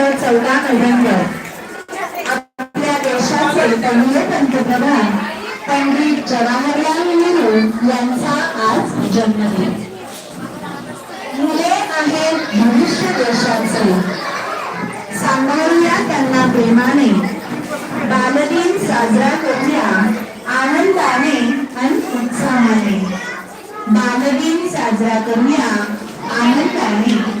चौदा नोव्हेंबर. आपल्या देशाचे पहिले पंतप्रधान पंडित जवाहरलाल नेहरू यांचा आज जन्मदिन. मुले आहेत भविष्य देशाचे. सांभाळूया त्यांना प्रेमाने. बालदिन साजरा करूया आनंदाने आणि उत्साहाने. बालदिन साजरा करूया आनंदाने.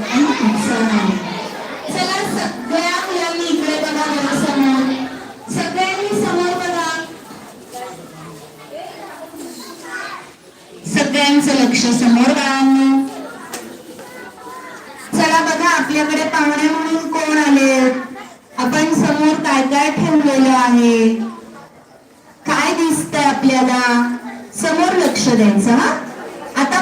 सगळ्यांचं लक्ष समोर बाळांनो. चला बघा आपल्याकडे पाहुणे म्हणून कोण आले? आपण समोर काय काय ठेवलेलं आहे? काय दिसतंय आपल्याला? समोर लक्ष द्यायचं हा? आता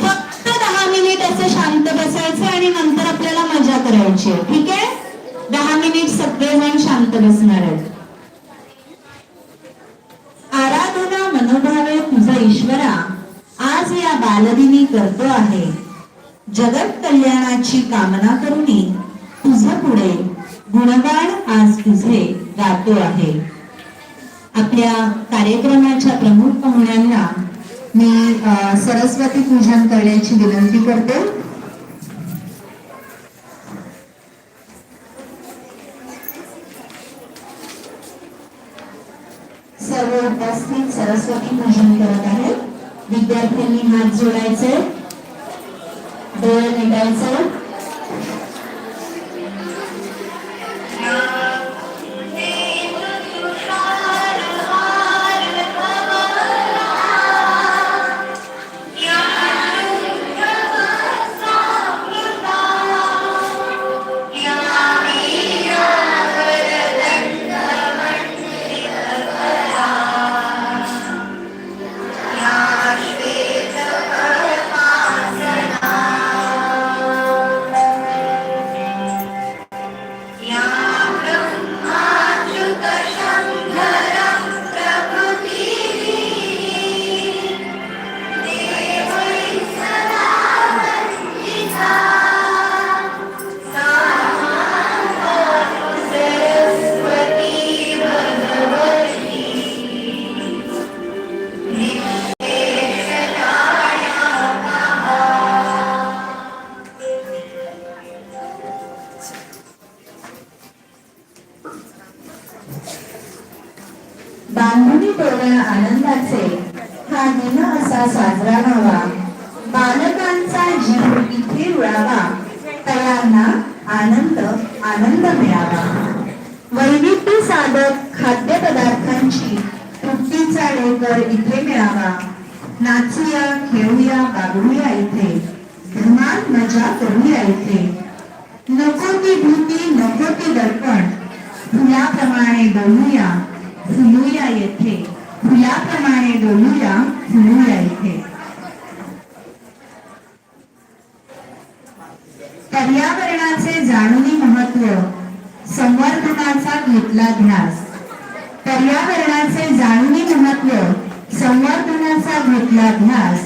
फक्त दहा मिनिट असं शांत बसायचं आणि नंतर आपल्याला मजा करायची आहे. ठीक आहे? दहा मिनिट सगळेजण शांत बसणार आहेत. आराधना मनोभावे तुझा ईश्वरा. आज या बालदिनी करतो आहे. जगत कल्याणाची कामना करून तुझ पुढे गुणगान आज तुझे गातो आहे. आपल्या कार्यक्रमाच्या प्रमुख पाहुण्यांना मी सरस्वती पूजन करण्याची विनंती करते. सर्व उपस्थित सरस्वती पूजन करत आहेत. विद्यार्थ्यांनी हात जोडायचे. सर्वांना आनंद आनंद मिळावा. वैविध्य साधक खाद्यपदार्थांची तृप्तीचा लेकर इथे मिळावा. नाचूया खेळूया बागडूया इथे. धमाल मजा करूया इथे. नको ती भूती नको ती दर्पण. फुलाप्रमाणे डोलूया फुलूया येथे. फुलाप्रमाणे डोलूया फुलूया येथे पर्यावरणाचे जाणूनी महत्त्व संवर्धनाचा घेतला ध्यास. पर्यावरणाचे जाणूनी महत्त्व संवर्धनाचा घेतला ध्यास.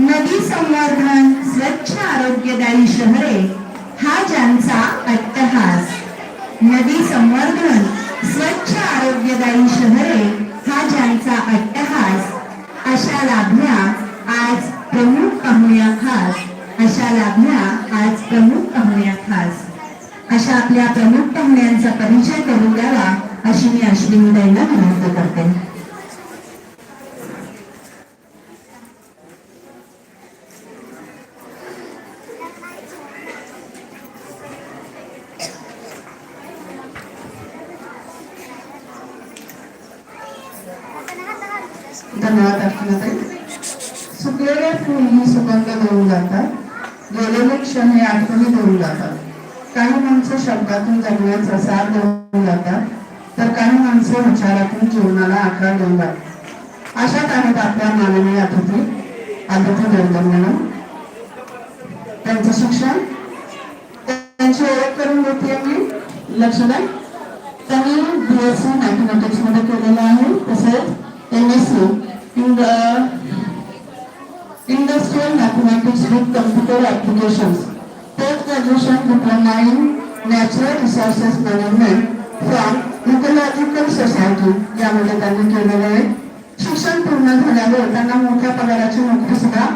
नदी संवर्धन स्वच्छ आरोग्यदायी शहरे हा ज्यांचा अट्टहास. नदी संवर्धन स्वच्छ आरोग्यदायी शहरे हा ज्यांचा अट्टहास. अशा लाभल्या आज प्रमुख पाहुण्या खास. अशा लाभल्या आज प्रमुख पाहुण्या खास. अशा आपल्या प्रमुख पाहुण्यांचा परिचय करून द्यावा अशी मी अश्विनीताईंना विनंती करते धन्यवाद अर्चनाताई सुकलेले फूल ही सुगंध देऊन जातात गेलेले क्षण हे आठवणी देऊन जातात काही माणसं शब्दातून जगण्याचा सार देऊन जातात तर काही माणसं विचारातून जीवनाला आकार देऊन जातात. अशात आहेत आपल्या माननीय अतिथी अतिथी देवधर म्हणून त्यांचं शिक्षण त्यांची ओळख करून देते मी लक्ष द्या त्यांनी बी एस सी मॅथमॅटिक्समध्ये केलेलं आहे तसेच M S C industrial mathematics with computer applications post graduation diploma in natural resources management from ecological society यामध्ये त्यांनी केलेलं आहे. शिक्षण पूर्ण झाल्यावर त्यांना मोठ्या पगाराची नोकरी सुद्धा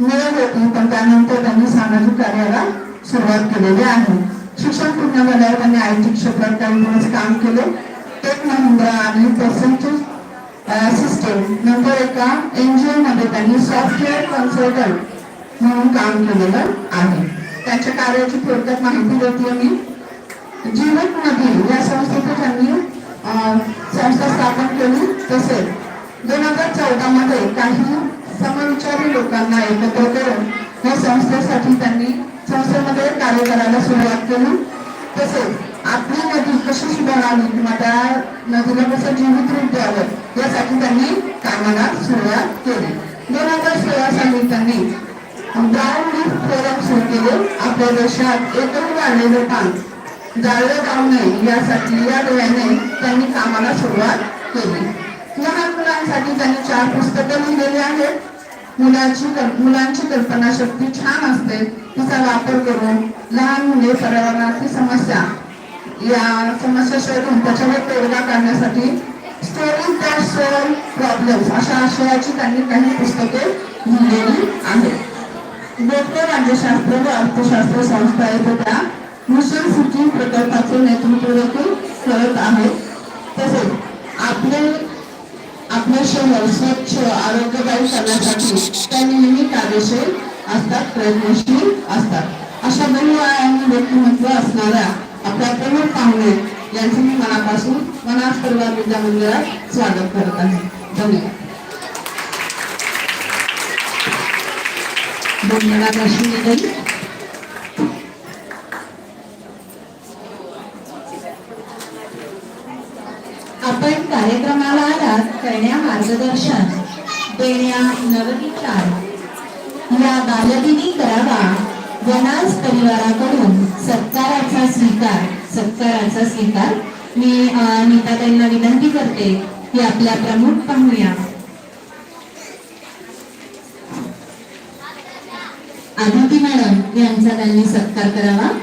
मिळत होती पण त्यानंतर त्यांनी सामाजिक कार्याला सुरुवात केलेली आहे. शिक्षण पूर्ण झाल्यावर त्यांनी आय टी क्षेत्रात काही दिवस काम केले. टेक महिंद्रा आणि पर्सेंटेज सिस्टम नंतर एका एनजीओ मध्ये त्यांनी सॉफ्टवेअर कन्सल्टंट म्हणून काम केलेलं आहे. त्यांच्या कार्याची थोडक्यात माहिती देते मी. जीवन मधील या संस्थेचे त्यांनी अं, संस्था स्थापन केली. तसेच दोन हजार चौदा मध्ये काही समविचारी लोकांना एकत्र करून या संस्थेसाठी त्यांनी संस्थेमध्ये कार्य करायला सुरुवात केली. तसेच आपली नदी कशी सुधारावी किंवा त्या नदीला कसं जीवित रूप द्यावं? यासाठी त्यांनी कामाला सुरुवात केली. दोन हजार सोळा साली त्यांनी ब्राऊन लीफ फोरम सुरू केले. आपल्या देशात एकूण वाढलेलं पान जाळलं जाऊ नये यासाठी या डोळ्याने त्यांनी कामाला सुरुवात केली. लहान मुलांसाठी त्यांनी चार पुस्तकं लिहिलेली आहेत. मुलाची मुलांची कल्पनाशक्ती छान असते. तिचा वापर करून लहान मुले पर्यावरणाची समस्या या समस्या शोधून त्याच्यावर तोडगा काढण्यासाठी स्टोरी दॅट सॉल्व प्रॉब्लेम्स अशा आशयाची त्यांनी काही पुस्तके लिहिलेली आहेत. डॉक्टर राज्यशास्त्र व अर्थशास्त्र संस्था येथे त्या. मिशन सिटी प्रकल्पाचे नेतृत्व देखील करत आहेत. तसेच आपले आपले शहर स्वच्छ आरोग्यदायी करण्यासाठी त्या नेहमी कार्यशील असतात प्रयत्नशील असतात. अशा बहुआयामी व्यक्तिमत्व असणाऱ्या आपल्या प्रमुख पाहुणे यांचं मी मनापासून मनास परिवार विद्या मंदिरात स्वागत करत आहे. धन्यवाद. धन्यवाद अश्विनीताई. आपण कार्यक्रमाला आलात करण्या मार्गदर्शन देण्या नवविचार. या बालदिनी करावा वनाज परिवाराकडून सत्काराचा स्वीकार. सत्काराचा स्वीकार. मी अं, नीताताईंना विनंती करते की आपल्या प्रमुख पाहूया. आदिती मॅडम यांचा त्यांनी सत्कार करावा.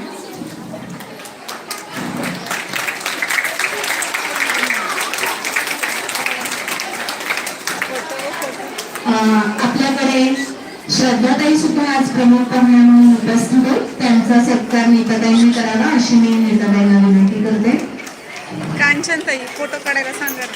श्रद्धाताई सुद्धा आज प्रमुख पाहुण्या म्हणून उपस्थित आहेत. त्यांचा सत्कार नीताताईंनी करावा अशी मी नीताताईंना विनंती करते. कांचन ताई फोटो काढायला सांगा.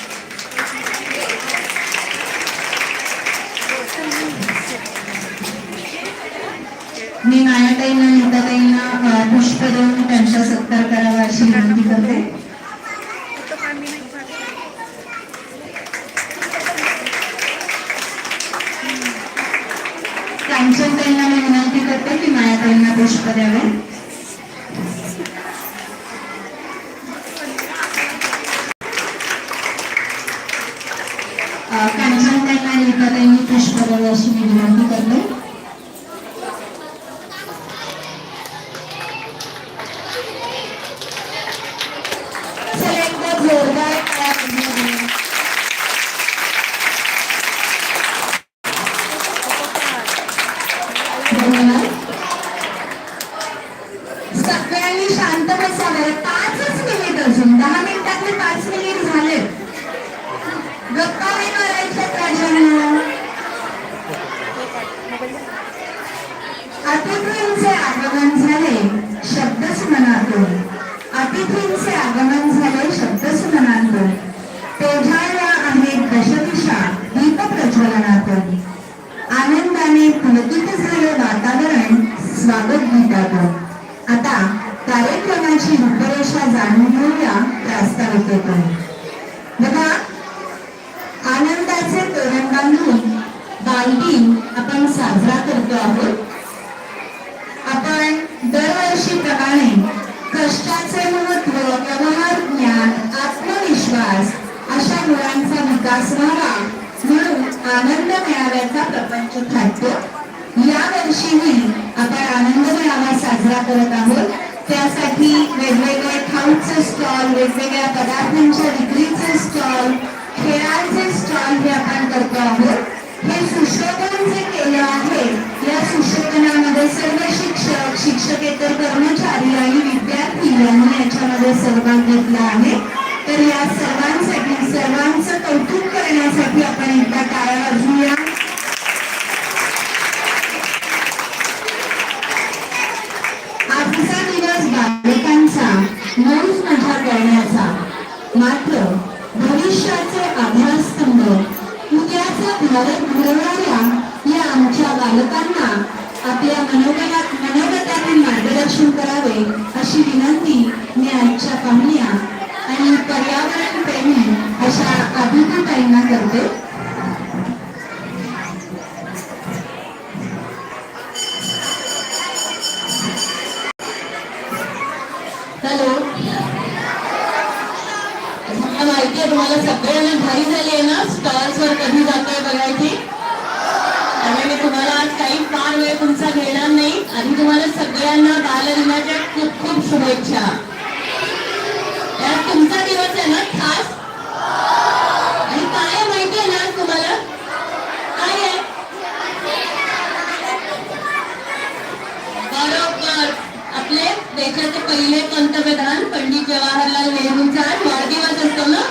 मी मायाताईंना नीताताईंना पुष्प देऊन त्यांचा सत्कार करावा अशी विनंती करते फोटो काढली नाही का? कांचनताईंना मी विनंती करते की मायाताईंना पुष्प द्यावे स्वागत गीतातून आता कार्यक्रमाची रूपरेषा जाणून घेऊया प्रास्ताविकेतून बघा आनंदाचे तोरण बांधून बालदिन आपण साजरा करतो आहोत. आपण दरवर्षीप्रमाणे कष्टाचे महत्त्व व्यवहार ज्ञान आत्मविश्वास अशा मुलांचा विकास व्हावा म्हणून आनंद मेळाव्याचा प्रपंच थाटतो. या वर्षीही आपण आनंद आवाज साजरा करत आहोत. त्यासाठी वेगवेगळे खाऊचे स्टॉल वेगवेगळ्या पदार्थांच्या विक्रीचे स्टॉल खेळांचे स्टॉल हे आपण करतो आहोत. हे सुशोभन जे केलं आहे. या सुशोभनामध्ये सर्व शिक्षक शिक्षकेतर कर्मचारी आणि विद्यार्थी यांनी याच्यामध्ये सहभाग घेतला आहे. तर या सर्वांसाठी सर्वांचं कौतुक करण्यासाठी आपण एकदा टाळ्या वाजूया बालकांचा मौज करण्याचा मात्र भविष्याचे आधारस्तंभ उद्याचा भारत घडवणाऱ्या या आमच्या बालकांना आपल्या मनोगतात मनोगतातील मार्गदर्शन करावे अशी विनंती मी आजच्या पाहुण्या हॅलो. मला माहिती आहे तुम्हाला सगळ्यांना घाई झाली आहे ना? स्टॉल्स वर कधी जातोय बघायची त्यामुळे मी तुम्हाला आज काही फार वेळ तुमचा घेणार नाही. आणि तुम्हाला सगळ्यांना बालदिनाच्या खूप खूप शुभेच्छा. तुमचा दिवस आहे ना खास आणि काय आहे माहिती आहे ना आज तुम्हाला काय आहे बरोबर आपले देशाचे पहिले पंतप्रधान पंडित जवाहरलाल नेहरूंचा वाढदिवस असतो ना?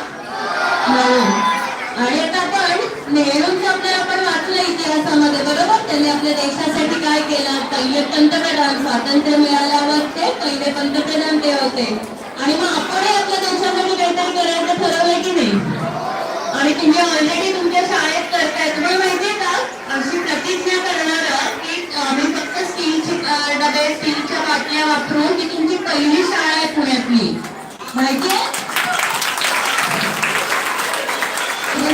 आणि आता आपण नेहरूंचा आपल्याला आपण वाचलं इतिहासामध्ये बरोबर? त्यांनी आपल्या देशासाठी काय केलं? पहिले पंतप्रधान स्वातंत्र्य मिळाल्यावर ते पहिले पंतप्रधान ते होते. आणि मग आपणही आपल्या देशासाठी काहीतरी करायचं ठरवलं की नाही? आणि तुम्ही ऑलरेडी तुमच्या शाळेत करताय. तुम्हाला माहितीये का? अशी प्रतिज्ञा करणार की आम्ही फक्त स्टीलची डबे स्टील बाटल्या वापरून ती तुमची पहिली शाळा आहे पुण्यातली. माहितीये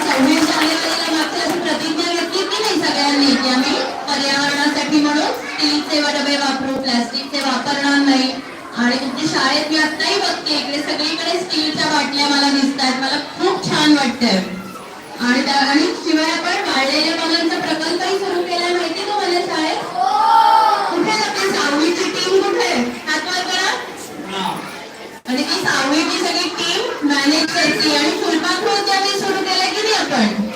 सव्वीस जानेवारीला मागच्या अशी प्रतिज्ञा घेतली की नाही सगळ्यांनी की आम्ही पर्यावरणासाठी म्हणून स्टीलचे डबे वापरू प्लास्टिकचे वापरणार नाही. आणि तुमची शाळेत मी आत्ताही बघते इकडे सगळीकडे स्टीलच्या बाटल्या मला दिसतात मला खूप छान वाटतंय. आणि त्या आणि शिवाय आपण वाळलेल्या पानांचा प्रकल्पही सुरू केला माहिती तुम्हाला शाळेत? कुठे? सहावीची टीम कुठे? आहे? हात वर करा आणि ती सहावीची सगळी टीम मॅनेज करते आणि फुलपाखरू आम्ही सुरू केलं की नाही आपण?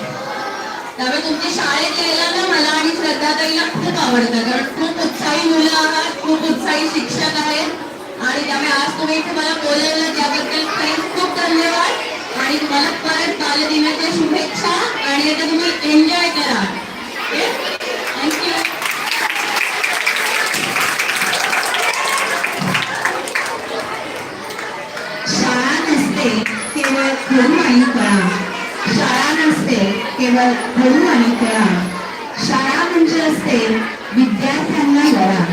त्यामुळे तुमच्या शाळेत यायला ना मला आणि श्रद्धाताईला खूप आवडतं. कारण खूप उत्साही मुलं आहात खूप उत्साही शिक्षक आहेत. आणि त्यामुळे आज तुम्ही इथे मला बोलायला त्याबद्दल खूप धन्यवाद. आणि तुम्हाला परत बालदिनाच्या शुभेच्छा. आणि आता तुम्ही एन्जॉय करा. केवळ धरू आणि कळा शाळा नसते केवळ धरू आणि कळा शाळा म्हणजे असते विद्यार्थ्यांना लढा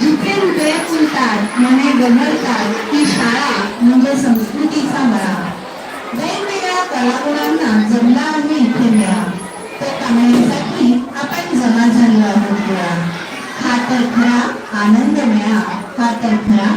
जिथे हृदय फुलतात मने गमरतात ती शाळा म्हणजे संस्कृतीचा मळा वेगवेगळ्या कलागुणांना जमला आम्ही इथे मिळा. तो कमवण्यासाठी आपण जमा झालो आहोत हा खरा आनंद मिळा हा तर खरा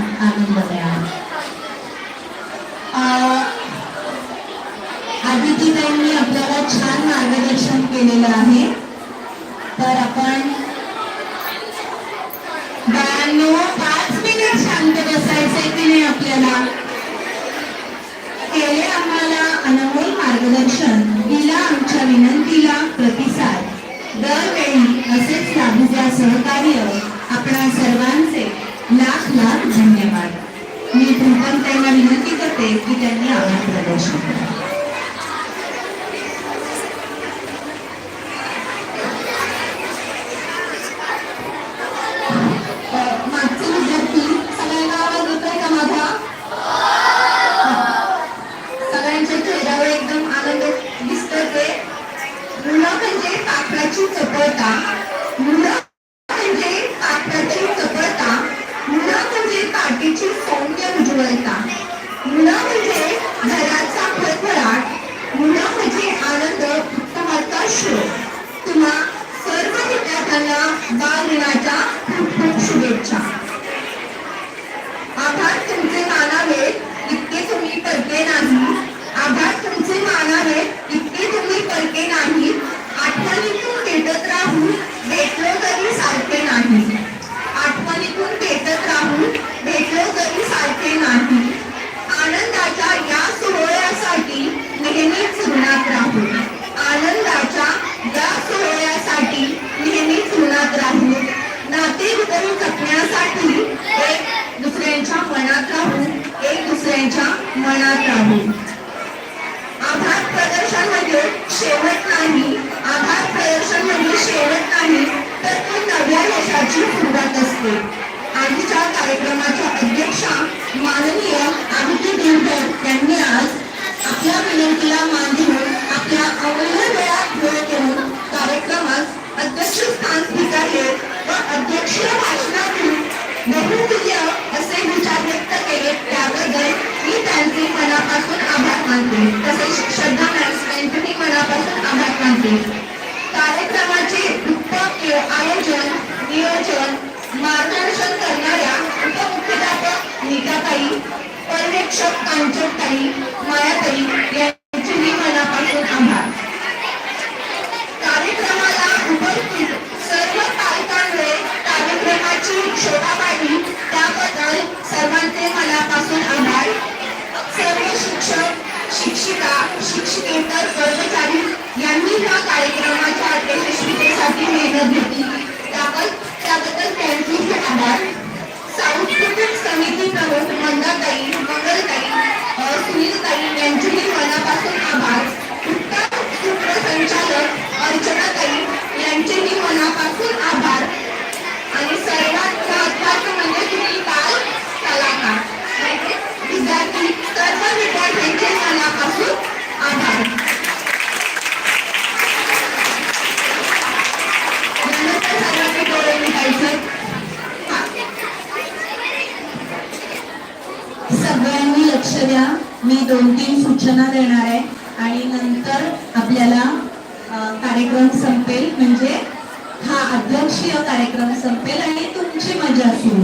तांत्रिक मनापासून आभार मानते कार्यक्रमाचे आयोजन नियोजन मार्गदर्शन करणाऱ्या उपमुख्याध्यापक निकाताई पर्यवेक्षक कांचनताई मायाताई मनापासून आभार. कार्यक्रमाला उपस्थित आमची शोभाबाई त्याबद्दल सर्वांचे मनापासून आभार. सर्व शिक्षक शिक्षिका शिक्षकेतर कर्मचारी यांनी या कार्यक्रमाच्या यशस्वीतेसाठी मेहनत घेतली. त्याबद्दल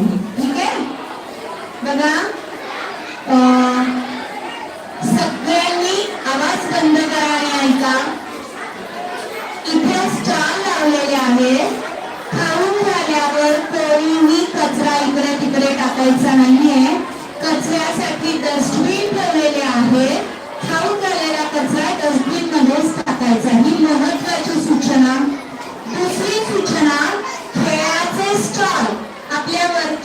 होती ठीक आहे बघा सगळ्यांनी आवाज बंद करा ऐका इथे स्टॉल लावलेले आहे खाऊन झाल्यावर कोणीही कचरा इकडे तिकडे टाकायचा नाही.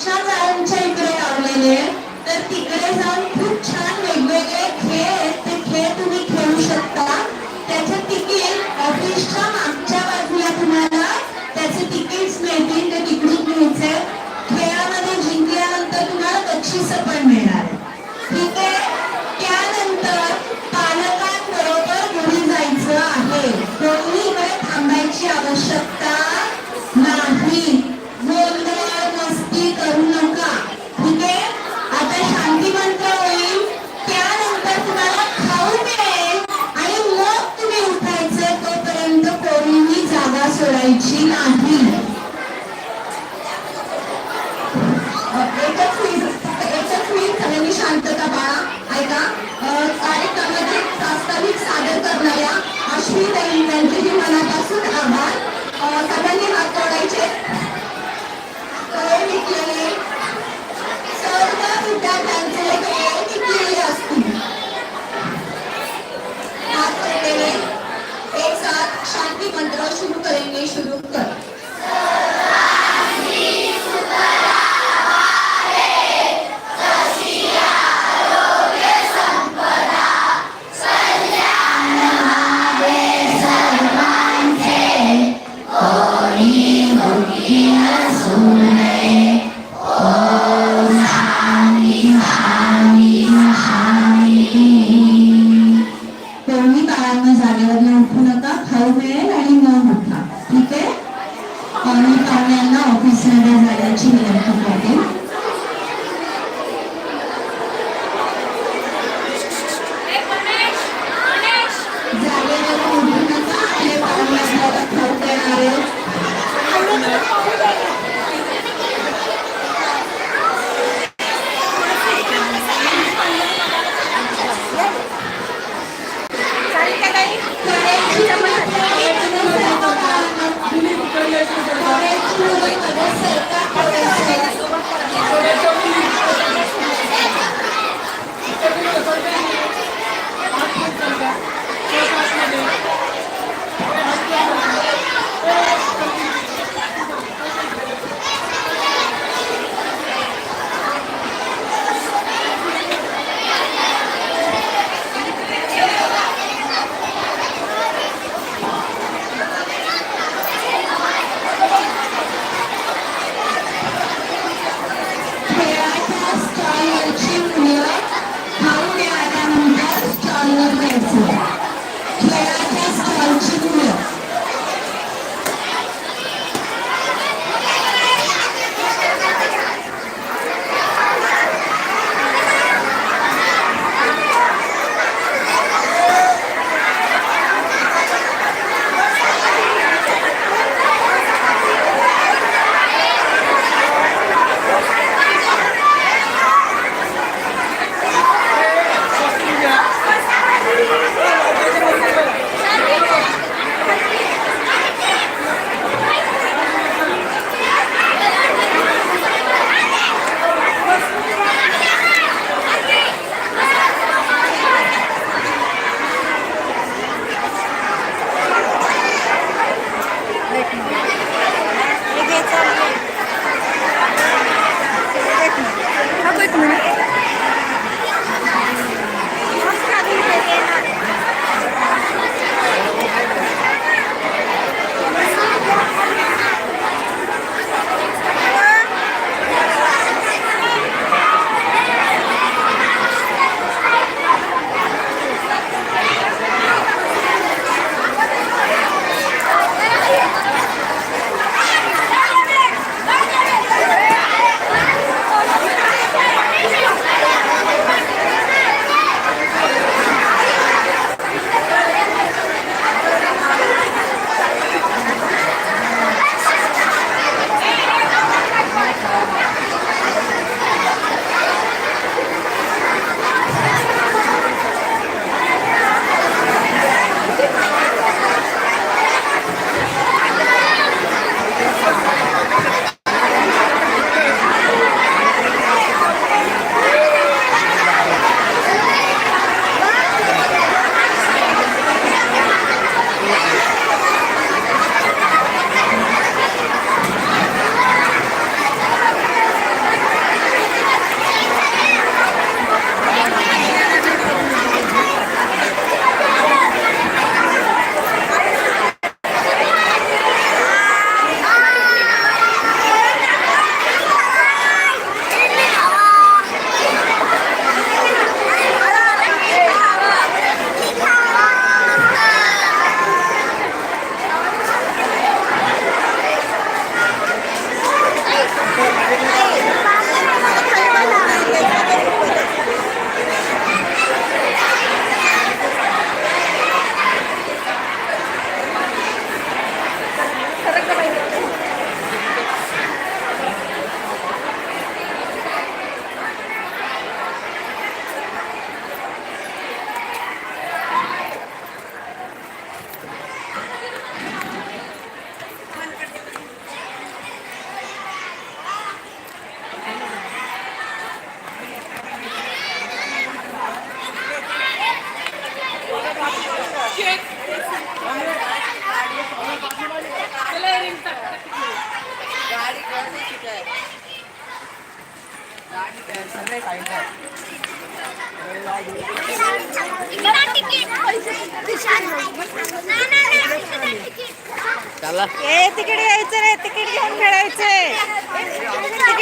आमच्या गायांच्या इकडे लावलेले आहे? तर तिकडे जाऊन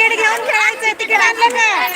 पीठ घेऊन खेळायचं तिकीट आणलं का